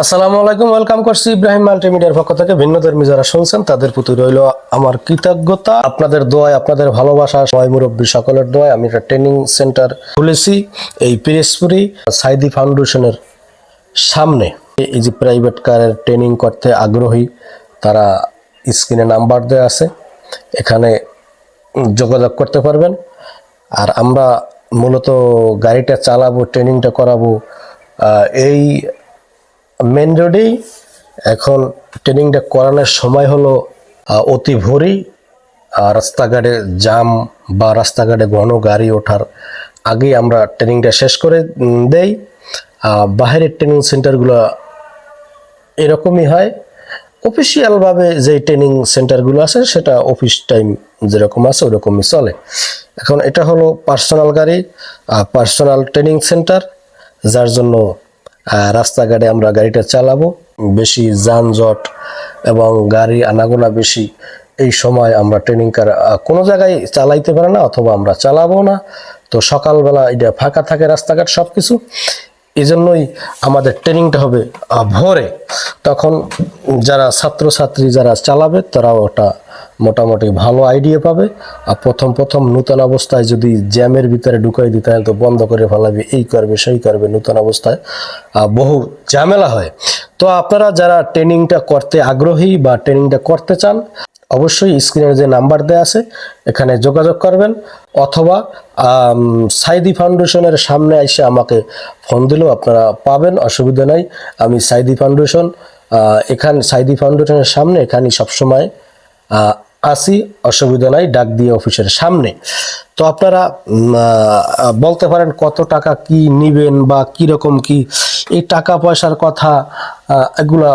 আসসালামু আলাইকুম, ওয়েলকাম করছি ইব্রাহিম মাল্টিমিডিয়ার পক্ষ থেকে। ভিন্ন ধর্মী যারা শুনছেন, তাদের প্রতি রইল আমার কৃতজ্ঞতা। আপনাদের দোয়ায়, আপনাদের ভালোবাসা, সবাই মুরব্বী সকলের দোয়ায় আমি একটা ট্রেনিং সেন্টার খুলেছি এই পিরেসপুরি সাইদি ফাউন্ডেশনের সামনে। এই যে প্রাইভেট কারের ট্রেনিং করতে আগ্রহী, তারা স্ক্রিনে নাম্বার দেওয়া আছে, এখানে যোগাযোগ করতে পারবেন। আর আমরা মূলত গাড়িটা চালাবো, ট্রেনিংটা করাবো এই মেন রোডেই এখন ট্রেনিংটা করানোর সময় হলো অতি আহ, রাস্তাঘাটে জাম বা রাস্তাঘাটে ঘন গাড়ি ওঠার আগেই আমরা ট্রেনিংটা শেষ করে দেই। আহ, বাইরের ট্রেনিং সেন্টারগুলো এরকমই হয়। অফিসিয়ালভাবে যে ট্রেনিং সেন্টারগুলো আছে সেটা অফিস টাইম যেরকম আছে ওরকমই চলে। এখন এটা হলো পার্সোনাল গাড়ি পার্সোনাল ট্রেনিং সেন্টার যার জন্য রাস্তাঘাটে আমরা গাড়িটা চালাবো। বেশি যানজট এবং গাড়ি আনাগোনা বেশি, এই সময় আমরা ট্রেনিং কার কোনো জায়গায় চালাইতে পারে না অথবা আমরা চালাবো না। তো সকালবেলা এটা ফাঁকা থাকে রাস্তাঘাট সব কিছু এই জন্যই আমাদের ট্রেনিংটা হবে ভোরে। তখন যারা ছাত্রছাত্রী যারা চালাবে, তারাও ওটা মোটামুটি ভালো আইডিয়া পাবে। আর প্রথম প্রথম নূতন অবস্থায় যদি জ্যামের ভিতরে ঢুকাই দিতে হয় তো বন্ধ করে ফেলাবে, এই করবে, সেই করবে নূতন অবস্থায়। বহু ঝামেলা হয়। তো আপনারা যারা ট্রেনিংটা করতে আগ্রহী বা ট্রেনিংটা করতে চান, অবশ্যই স্ক্রিনের যে নাম্বার দেওয়া আছে, এখানে যোগাযোগ করবেন। অথবা সাইদি ফাউন্ডেশনের সামনে এসে আমাকে ফোন দিলেও আপনারা পাবেন, অসুবিধা নাই। আমি সাইদি ফাউন্ডেশন এখান, সাইদি ফাউন্ডেশনের সামনে এখানে সবসময় আসি, অসুবিধা নাই, ডাক দিয়ে অফিসের সামনে। তো আপনারা বলতে পারেন কত টাকা কি নিবেন বা কি রকম কি, এই টাকা পয়সার কথা এগুলা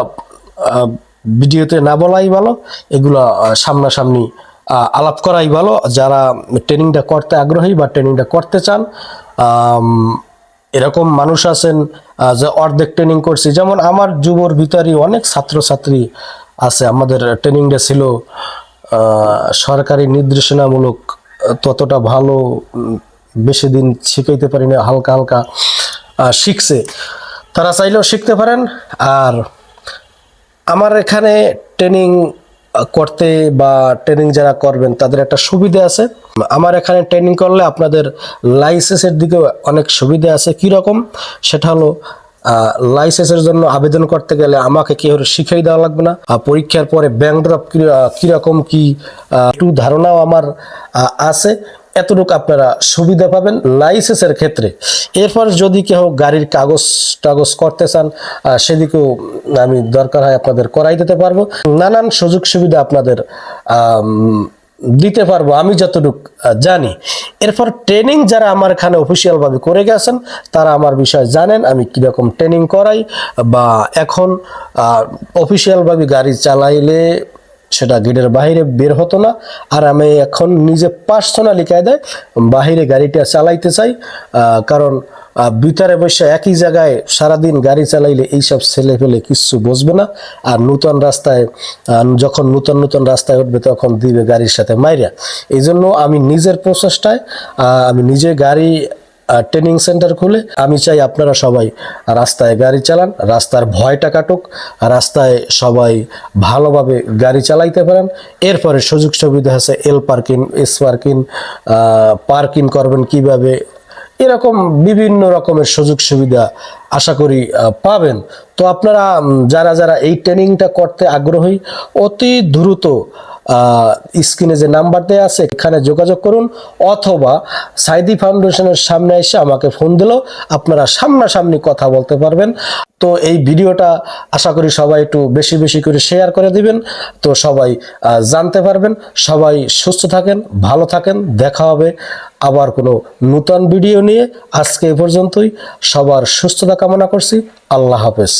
ভিডিওতে না বলাই ভালো, এগুলো সামনাসামনি আলাপ করাই ভালো। যারা ট্রেনিংটা করতে আগ্রহী বা ট্রেনিংটা করতে চান এরকম মানুষ আছেন যে অর্ধেক ট্রেনিং করছি। যেমন আমার যুবর ভিতরে অনেক ছাত্রছাত্রী আছে। আমাদের ট্রেনিংটা ছিল সরকারি নির্দেশনামূলক, ততটা ভালো বেশি দিন শিখাইতে পারি না হালকা হালকা শিখছে। তারা চাইলেও শিখতে পারেন। আর আমার এখানে ট্রেনিং করতে বা ট্রেনিং যারা করবেন, তাদের একটা সুবিধা আছে। আমার এখানে ট্রেনিং করলে আপনাদের লাইসেন্সের দিকে অনেক সুবিধা আছে। কি রকম সেটা হলো লাইসেন্সের জন্য আবেদন করতে গেলে আমাকে কেউ শিখিয়ে দেওয়া লাগবে না। পরীক্ষার পরে ব্যাংক ড্রপ কীরকম কি একটু ধারণাও আমার আছে। এতটুকু আপনারা সুবিধা পাবেন লাইসেন্সের ক্ষেত্রে। এরপর যদি কেউ গাড়ির কাগজ টাগজ করতে চান সেদিকেও আমি দরকার হয় আপনাদের করাই দিতে পারব। নানান সুযোগ সুবিধা আপনাদের দিতে পারব, আমি যতটুকু জানি। এরপর ট্রেনিং যারা আমার এখানে অফিসিয়ালভাবে করে গেছেন, তারা আমার বিষয়ে জানেন আমি কীরকম ট্রেনিং করাই বা এখন অফিসিয়ালভাবে গাড়ি চালাইলে সেটা গেটের বাইরে বের হতো না। আর আমি এখন নিজে পার্সোনালি কায়দায় বাহিরে গাড়িটা চালাইতে চাই কারণ ভিতরে বসে একই জায়গায় সারাদিন গাড়ি চালাইলে এইসব ছেলে ফেলে কিচ্ছু বসবে না। আর নূতন রাস্তায় যখন নূতন নূতন রাস্তায় উঠবে তখন দিবে গাড়ির সাথে মাইরা। এই জন্য আমি নিজের প্রচেষ্টায় আমি নিজে গাড়ি ট্রেনিং সেন্টার খুলে আমি চাই আপনারা সবাই রাস্তায় গাড়ি চালান, রাস্তার ভয়টা কাটুক, রাস্তায় সবাই ভালোভাবে গাড়ি চালাইতে পারেন। এরপরে সুযোগ সুবিধা আছে L parking S parking parking করবেন কীভাবে এরকম বিভিন্ন রকমের সুযোগ সুবিধা আশা করি পাবেন। তো আপনারা যারা যারা এই ট্রেনিংটা করতে আগ্রহী, অতি দ্রুত স্ক্রিনে যে নাম্বার দেওয়া আছে, এখানে যোগাযোগ করুন, অথবা সাইদি ফাউন্ডেশনের সামনে এসে আমাকে ফোন দিলেও আপনারা সামনাসামনি কথা বলতে পারবেন। তো এই ভিডিওটা আশা করি সবাই একটু বেশি বেশি করে শেয়ার করে দিবেন। তো সবাই জানতে পারবেন। সবাই সুস্থ থাকেন, ভালো থাকেন। দেখা হবে আবার কোনো নূতন ভিডিও নিয়ে। আজকে এ পর্যন্তই। সবার সুস্থতা কামনা করছি। আল্লাহ হাফেজ।